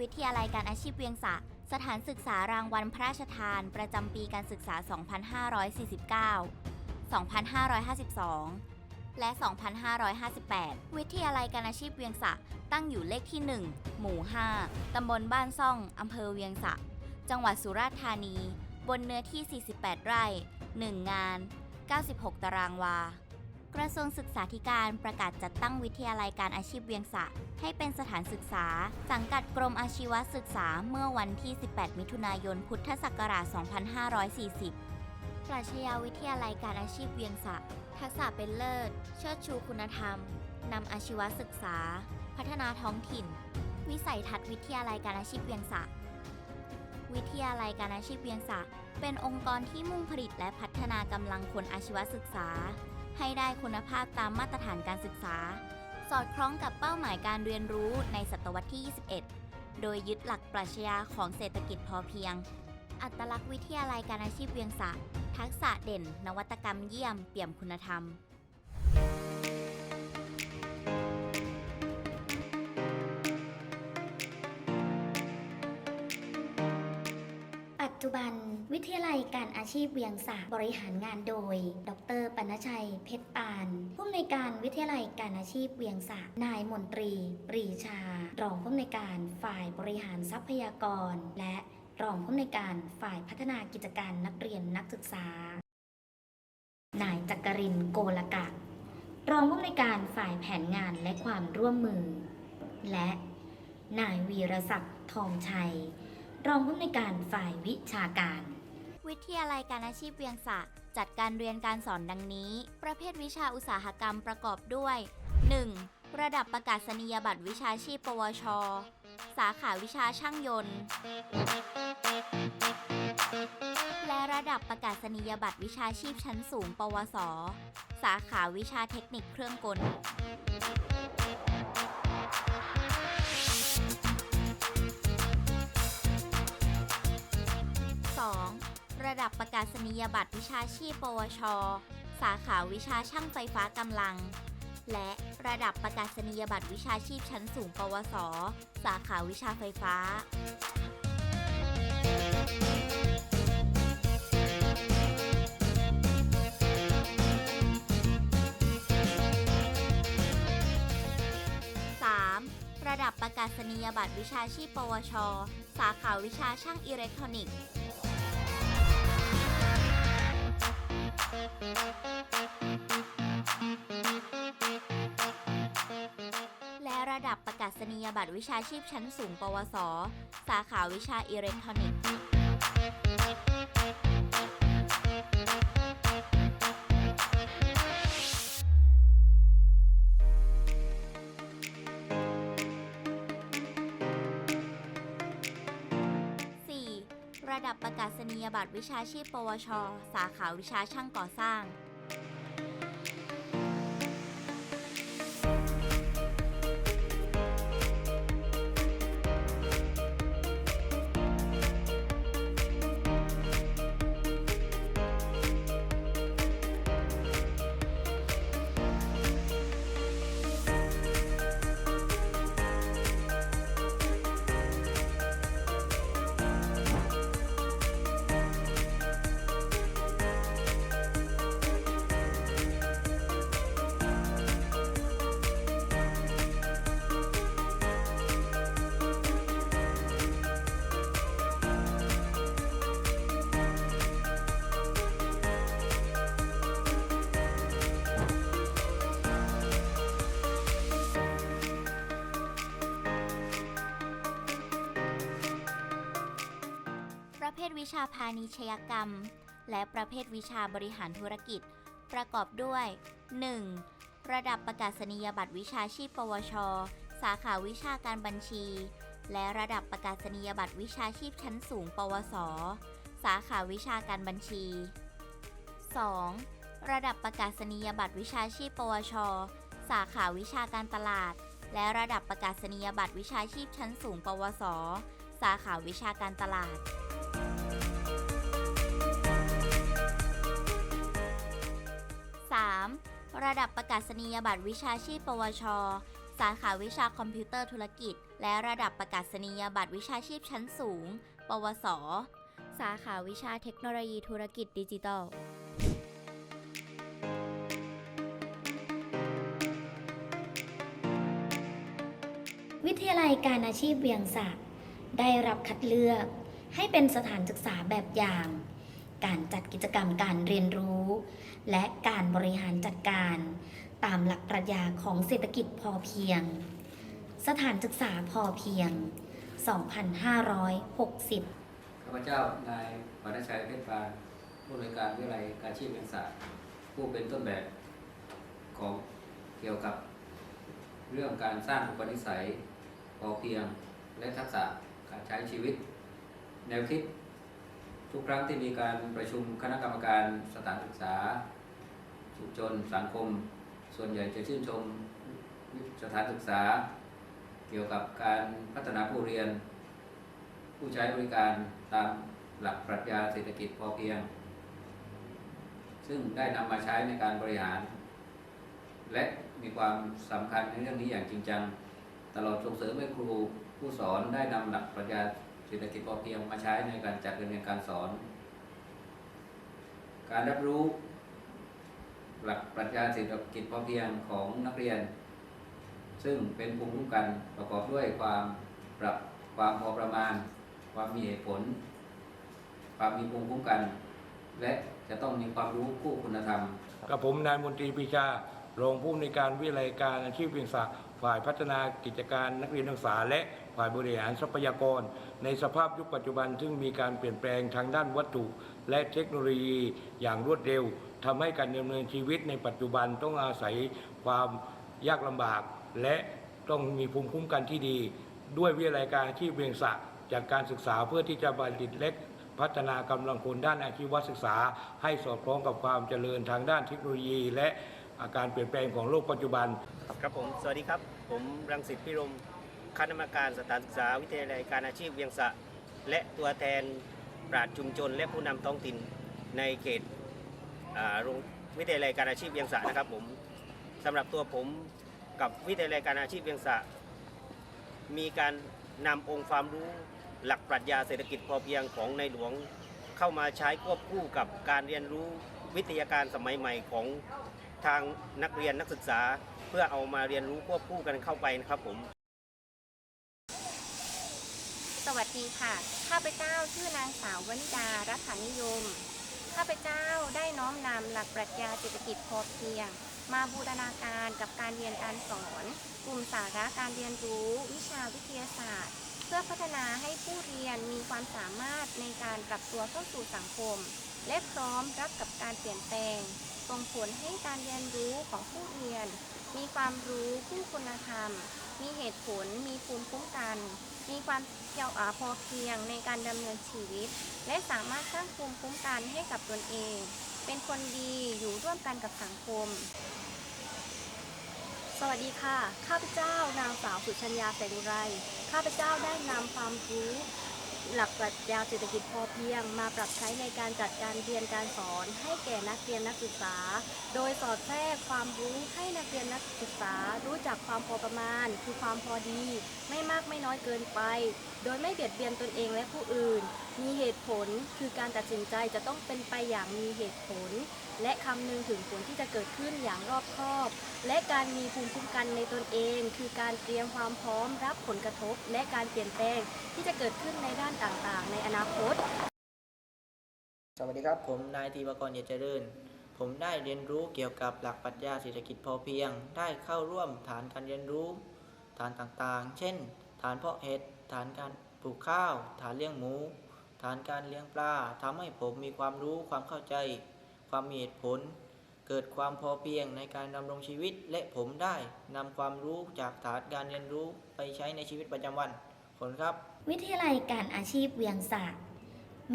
วิทยาลัยการอาชีพเวียงสะ สถานศึกษารางวัลพระราชทาน ประจำปีการศึกษา 2549 2552 และ 2558 วิทยาลัยการอาชีพเวียงสะ ตั้งอยู่เลขที่ 1 หมู่ 5 ตำบลบ้านซ่อง อำเภอเวียงสะ จังหวัดสุราษฎร์ธานี บนเนื้อที่ 48 ไร่ 1 งาน 96 ตารางวา กระทรวงศึกษาธิการประกาศจัดตั้งวิทยาลัยการอาชีพเวียงสะ ให้เป็นสถานศึกษา สังกัดกรมอาชีวศึกษาเมื่อวันที่ 18 มิถุนายน พุทธศักราช 2540 ปรัชญาวิทยาลัยการอาชีพเวียงสะ ทักษะเป็นเลิศ เชิดชูคุณธรรม นำอาชีวศึกษา พัฒนาท้องถิ่น วิสัยทัศน์วิทยาลัยการอาชีพเวียงสะ วิทยาลัยการอาชีพเวียงสะ เป็นองค์กรที่มุ่งผลิตและพัฒนากำลังคนอาชีวศึกษา ให้ได้คุณภาพตามมาตรฐานการศึกษา สอดคล้องกับเป้าหมายการเรียนรู้ในศตวรรษที่ 21 โดยยึดหลักปรัชญาของเศรษฐกิจพอเพียง อัตลักษณ์วิทยาลัยการอาชีพเวียงสะ ทักษะเด่น นวัตกรรมเยี่ยม เปี่ยมคุณธรรม จจุบัน วิทยาลัยการอาชีพเวียงสะบริหารงานโดย ดรปนชัย เพชรปานผู้อำนวยการวิทยาลัยการอาชีพเวียงสะนายมนตรี ปรีชา รองผู้อำนวยการฝ่ายบริหารทรัพยากร และรองผู้อำนวยการฝ่ายพัฒนากิจการนักเรียนนักศึกษา นายจักรินทร์โกลกะ รองผู้อำนวยการฝ่ายแผนงานและความร่วมมือ และนายวีรศักดิ์ทองชัย รองผู้อำนวยการฝ่ายวิชาการ วิทยาลัยการอาชีพเวียงสะจัดการเรียนการสอนดังนี้ ประเภทวิชาอุตสาหกรรมประกอบด้วย 1. ระดับประกาศนียบัตรวิชาชีพ ปวช สาขาวิชาช่างยนต์ และระดับประกาศนียบัตรวิชาชีพชั้นสูง ปวส สาขาวิชาเทคนิคเครื่องกล ระดับประกาศนียบัตรวิชาชีพ ปวช สาขาวิชาช่างไฟฟ้ากำลัง และระดับประกาศนียบัตรวิชาชีพชั้นสูง ปวส สาขาวิชาไฟฟ้าระดับประกาศนียบัตรวิชาชีพ ปวช สาขาวิชาช่างอิเล็กทรอนิกส์ และระดับประกาศนียบัตรวิชาชีพชั้นสูง ปวส สาขาวิชาอิเล็กทรอนิกส์ ดับประกาศนียบัตรวิชาชีพ ปวช สาขาวิชาช่างก่อสร้าง วิชาพาณิชยกรรม และประเภทวิชาบริหารธุรกิจ ประกอบด้วย 1. ระดับประกาศนียบัตรวิชาชีพ ปวช สาขาวิชาการบัญชี และระดับประกาศนียบัตรวิชาชีพชั้นสูง ปวส สาขาวิชาการบัญชี 2. ระดับประกาศนียบัตรวิชาชีพ ปวช สาขาวิชาการตลาด และระดับประกาศนียบัตรวิชาชีพชั้นสูง ปวส สาขาวิชาการตลาด ระดับประกาศนียบัตรวิชาชีพ ปวช สาขาวิชาคอมพิวเตอร์ธุรกิจ และระดับประกาศนียบัตรวิชาชีพชั้นสูง ปวส สาขาวิชาเทคโนโลยีธุรกิจดิจิทัลวิทยาลัยการอาชีพเวียงสะได้รับคัดเลือก ให้เป็นสถานศึกษาแบบอย่าง การจัดกิจกรรมการเรียนรู้ และการบริหารจัดการ ตามหลักปรัชญาของเศรษฐกิจพอเพียง สถานศึกษาพอเพียง 2560 ข้าพเจ้านายปณชัยเพชรปานผู้อำนวยการวิทยาลัยการชีพเวียงสะผู้เป็นต้นแบบของเกี่ยวกับเรื่องการสร้างอุปนิสัยพอเพียงและทักษะการใช้ชีวิต แนวคิด ทุกครั้งที่มีการประชุมคณะกรรมการสถานศึกษา ชุมชนสังคม ส่วนใหญ่จะชื่นชมสถานศึกษา เกี่ยวกับการพัฒนาผู้เรียน ผู้ใช้บริการตามหลักปรัชญาเศรษฐกิจพอเพียง ซึ่งได้นำมาใช้ในการบริหาร และมีความสำคัญในเรื่องนี้อย่างจริงจัง ตลอดส่งเสริมให้ครูผู้สอนได้นำหลักปรัชญาเศรษฐกิจพอเพียงมาใช้ในการจัดการเรียนการสอน การรับรู้ หลักปรัชญาเศรษฐกิจพอเพียงของนักเรียน ซึ่งเป็นภูมิคุ้มกันประกอบด้วยความปรับความพอประมาณ ความมีเหตุผล ความมีภูมิคุ้มกัน และจะต้องมีความรู้คู่คุณธรรมกับผมนายมนตรีปีชารองผู้อำนวยการวิทยาลัยการอาชีพวียงสะฝ่ายพัฒนากิจการนักเรียนนักศึกษา และฝ่ายบริหารทรัพยากร ในสภาพยุคปัจจุบัน ซึ่งมีการเปลี่ยนแปลงทางด้านวัตถุ และเทคโนโลยีอย่างรวดเร็ว ทำให้การดำเนินชีวิตในปัจจุบันต้องอาศัยความยากลำบาก และต้องมีภูมิคุ้มกันที่ดี ด้วยวิทยาลัยการอาชีพเวียงสะจากการศึกษาเพื่อที่จะบัณฑิตเล็กพัฒนากำลังคนด้านอาชีวศึกษา ให้สอดคล้องกับความเจริญทางด้านเทคโนโลยี และอาการเปลี่ยนแปลงของโลกปัจจุบัน ครับผม สวัสดีครับ ผมรังสิตพิรมคณะกรรมการสถานศึกษาวิทยาลัยการอาชีพเวียงสะ และตัวแทนปราชญ์ชุมชน และผู้นำท้องถิ่นในเขต โรงวิทยาลัยการอาชีพเวียงสะนะครับผมสำหรับตัวผมกับวิทยาลัยการอาชีพเวียงสะมีการนำองค์ความรู้หลักปรัชญาเศรษฐกิจพอเพียงของในหลวงเข้ามาใช้ควบคู่กับการเรียนรู้วิทยาการสมัยใหม่ของทางนักเรียนนักศึกษา เพื่อเอามาเรียนรู้ควบคู่กันเข้าไปนะครับผม สวัสดีค่ะ ข้าพเจ้าชื่อนางสาววนิดารัฐานิยม ข้าพเจ้าได้น้อมนำหลักปรัชญาเศรษฐกิจพอเพียง มาบูรณาการกับการเรียนการสอน กลุ่มสาระการเรียนรู้ วิชาวิทยาศาสตร์ เพื่อพัฒนาให้ผู้เรียนมีความสามารถในการปรับตัวเข้าสู่สังคม และพร้อมรับกับการเปลี่ยนแปลงส่งผลให้การเรียนรู้ของผู้เรียน มีความรู้คู่คุณธรรม มีเหตุผล มีภูมิคุ้มกัน มีความเพียวอาพอเพียงในการดำเนินชีวิต และสามารถสร้างภูมิคุ้มกันให้กับตนเอง เป็นคนดีอยู่ร่วมกันกับสังคม สวัสดีค่ะ ข้าพเจ้านางสาวสุชัญญาแสงไร ข้าพเจ้าได้นำความรู้หลักปรัชญาเศรษฐกิจพอเพียงมาปรับใช้ในการจัดการเรียนการสอนให้แก่นักเรียนนักศึกษา โดยสอดแทรกความรู้ให้นักเรียนนักศึกษา รู้จักความพอประมาณ คือความพอดีไม่มากไม่น้อยเกินไป โดยไม่เบียดเบียนตนเองและผู้อื่น มีเหตุผลคือการตัดสินใจจะต้องเป็นไปอย่างมีเหตุผล และคำนึงถึงผลที่จะเกิดขึ้นอย่างรอบคอบ และการมีภูมิคุ้มกันในตนเอง คือการเตรียมความพร้อมรับผลกระทบ และการเปลี่ยนแปลงที่จะเกิดขึ้นในด้านต่างๆ ในอนาคต สวัสดีครับ ผมนายธีปกรเยเจริญผมได้เรียนรู้เกี่ยวกับหลักปรัชญาเศรษฐกิจพอเพียง ได้เข้าร่วมฐานการเรียนรู้ ฐานต่างๆ เช่น ฐานเพาะเห็ด ฐานการปลูกข้าว ฐานเลี้ยงหมู ฐานการเลี้ยงปลาทำให้ผมมีความรู้ความเข้าใจ ความมีเหตุผล เกิดความพอเพียงในการดำรงชีวิต และผมได้นำความรู้จากฐานการเรียนรู้ไปใช้ในชีวิตประจำวันผผลครับ วิทยาลัยการอาชีพเวียงสะ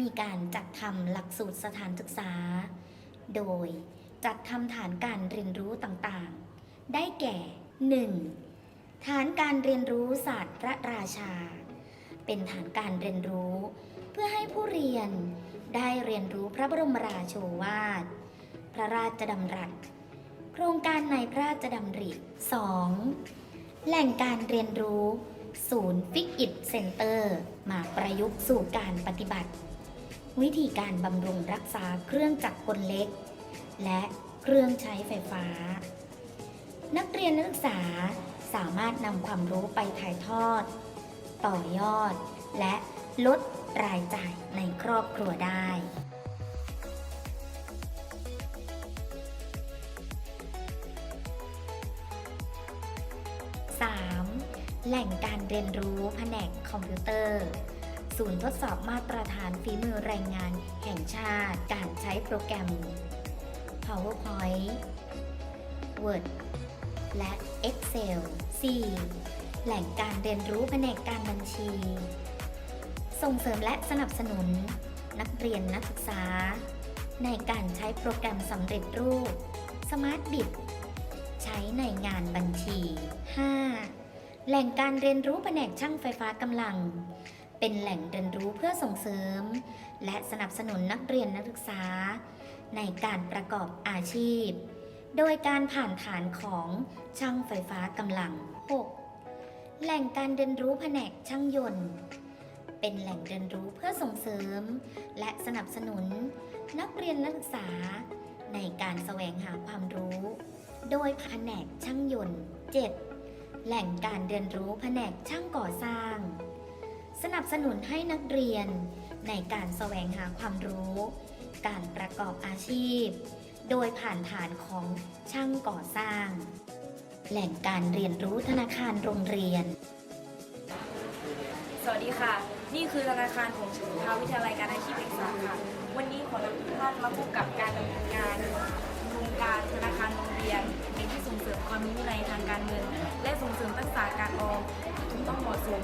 มีการจัดทำหลักสูตรสถานศึกษา โดยจัดทำฐานการเรียนรู้ต่างๆ ได้แก่ 1. ฐานการเรียนรู้ศาสตร์พระราชา เป็นฐานการเรียนรู้ เพื่อให้ผู้เรียนได้เรียนรู้พระบรมราโชวาท พระราชดำรัส โครงการในพระราชดำริ 2. แหล่งการเรียนรู้ ศูนย์ฟิกอิดเซ็นเตอร์มาประยุกต์สู่การปฏิบัติ วิธีการบำรุงรักษาเครื่องจักรกลเล็ก และเครื่องใช้ไฟฟ้า นักเรียนนักศึกษา สามารถนำความรู้ไปถ่ายทอด ต่อยอด และลดรายจ่ายในครอบครัวได้ 3. แหล่งการเรียนรู้แผนกคอมพิวเตอร์ ศูนย์ทดสอบมาตรฐานฝีมือแรงงานแห่งชาติ การใช้โปรแกรม PowerPoint Word และ Excel 4. แหล่งการเรียนรู้แผนกการบัญชี ส่งเสริมและสนับสนุน นักเรียนนักศึกษา ในการใช้โปรแกรมสำเร็จรูป Smart Bit ใช้ในงานบัญชี 5. แหล่งการเรียนรู้แผนกช่างไฟฟ้ากำลัง เป็นแหล่งเรียนรู้เพื่อส่งเสริม และสนับสนุนนักเรียนนักศึกษา ในการประกอบอาชีพ โดยการผ่านฐานของช่างไฟฟ้ากำลัง 6. แหล่งการเรียนรู้แผนกช่างยนต์ เป็นแหล่งเรียนรู้เพื่อส่งเสริม และสนับสนุน นักเรียนนักศึกษา ในการแสวงหาความรู้ โดยแผนกช่างยนต์ 7. แหล่งการเรียนรู้แผนกช่างก่อสร้าง สนับสนุนให้นักเรียน ในการแสวงหาความรู้ การประกอบอาชีพ โดยผ่านฐานของช่างก่อสร้าง แหล่งการเรียนรู้ธนาคารโรงเรียน สวัสดีค่ะ นี่คือธนาคารของมหาวิทยาลัยการอาชีพเอกษารค่ะ วันนี้ขอนำทุกท่านมาพบกับการดำเนินงานโครงการธนาคารโรงเรียนเป็นที่ส่งเสริมความมีวินัยทางการเงิน และส่งเสริมทักษะการออม ต้องเหมาะสม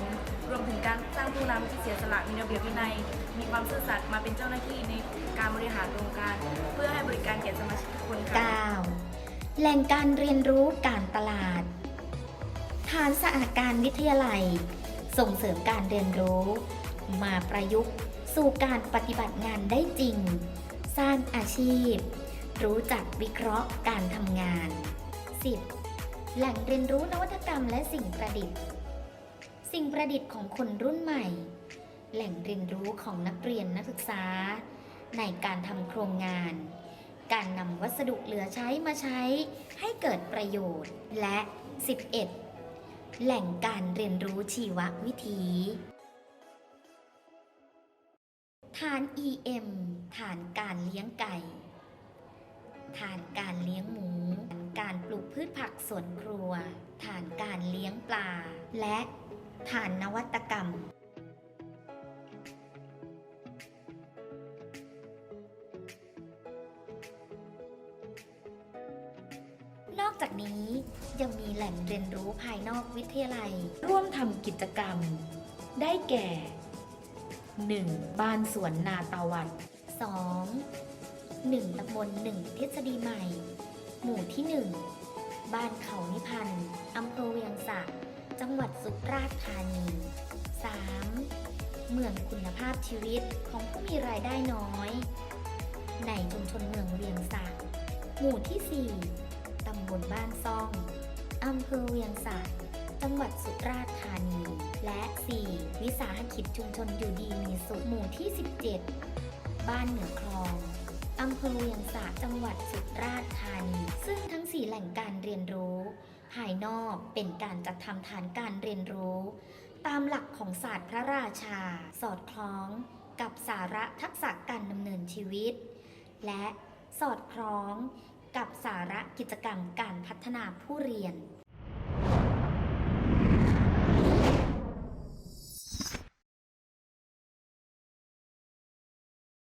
รวมถึงการสร้างผู้นำที่เสียสละมีระเบียบวินัย มีความซื่อสัตย์มาเป็นเจ้าหน้าที่ในการบริหารโครงการ เพื่อให้บริการแก่สมาชิกทุกคนค่ะ 9. แหล่งการเรียนรู้การตลาด ฐานสหการวิทยาลัย ส่งเสริมการเรียนรู้ มาประยุกต์สู่การปฏิบัติงานได้จริง สร้างอาชีพ รู้จักวิเคราะห์การทำงาน 10. แหล่งเรียนรู้นวัตกรรมและสิ่งประดิษฐ์ สิ่งประดิษฐ์ของคนรุ่นใหม่ แหล่งเรียนรู้ของนักเรียนนักศึกษา ในการทำโครงงาน การนำวัสดุเหลือใช้มาใช้ให้เกิดประโยชน์ และ 11 แหล่งการเรียนรู้ชีววิถี ฐาน EM ฐานการเลี้ยงไก่ ฐานการเลี้ยงหมู การปลูกพืชผักสวนครัว ฐานการเลี้ยงปลา และ ฐานนวัตกรรม นอกจากนี้ยังมีแหล่งเรียนรู้ภายนอกวิทยาลัย ร่วมทำกิจกรรม ได้แก่ 1. บ้านสวนนาตาวัด 2. 1ตำบล1ทฤษฎีใหม่ หมู่ที่ 1 บ้านเขานิพันธ์อำเภอเวียงสะ จังหวัดสุราษฎร์ธานี 3. เมืองคุณภาพชีวิตของผู้มีรายได้น้อย ในชุมชนเมืองเวียงสะหมู่ที่ 4 ตำบลบ้านซ่องอำเภอเวียงสะจังหวัดสุราษฎร์ธานี และ 4. วิสาหกิจชุมชนอยู่ดีมีสุขหมู่ที่ 17 บ้านเหนือคลองอำเภอเวียงสะจังหวัดสุราษฎร์ธานี ซึ่งทั้ง 4 แหล่งการเรียนรู้ ภายนอกเป็นการจัดทำฐานการเรียนรู้ ตามหลักของศาสตร์พระราชา สอดคล้องกับสาระทักษะการดำเนินชีวิต และสอดคล้องกับสาระกิจกรรมการพัฒนาผู้เรียน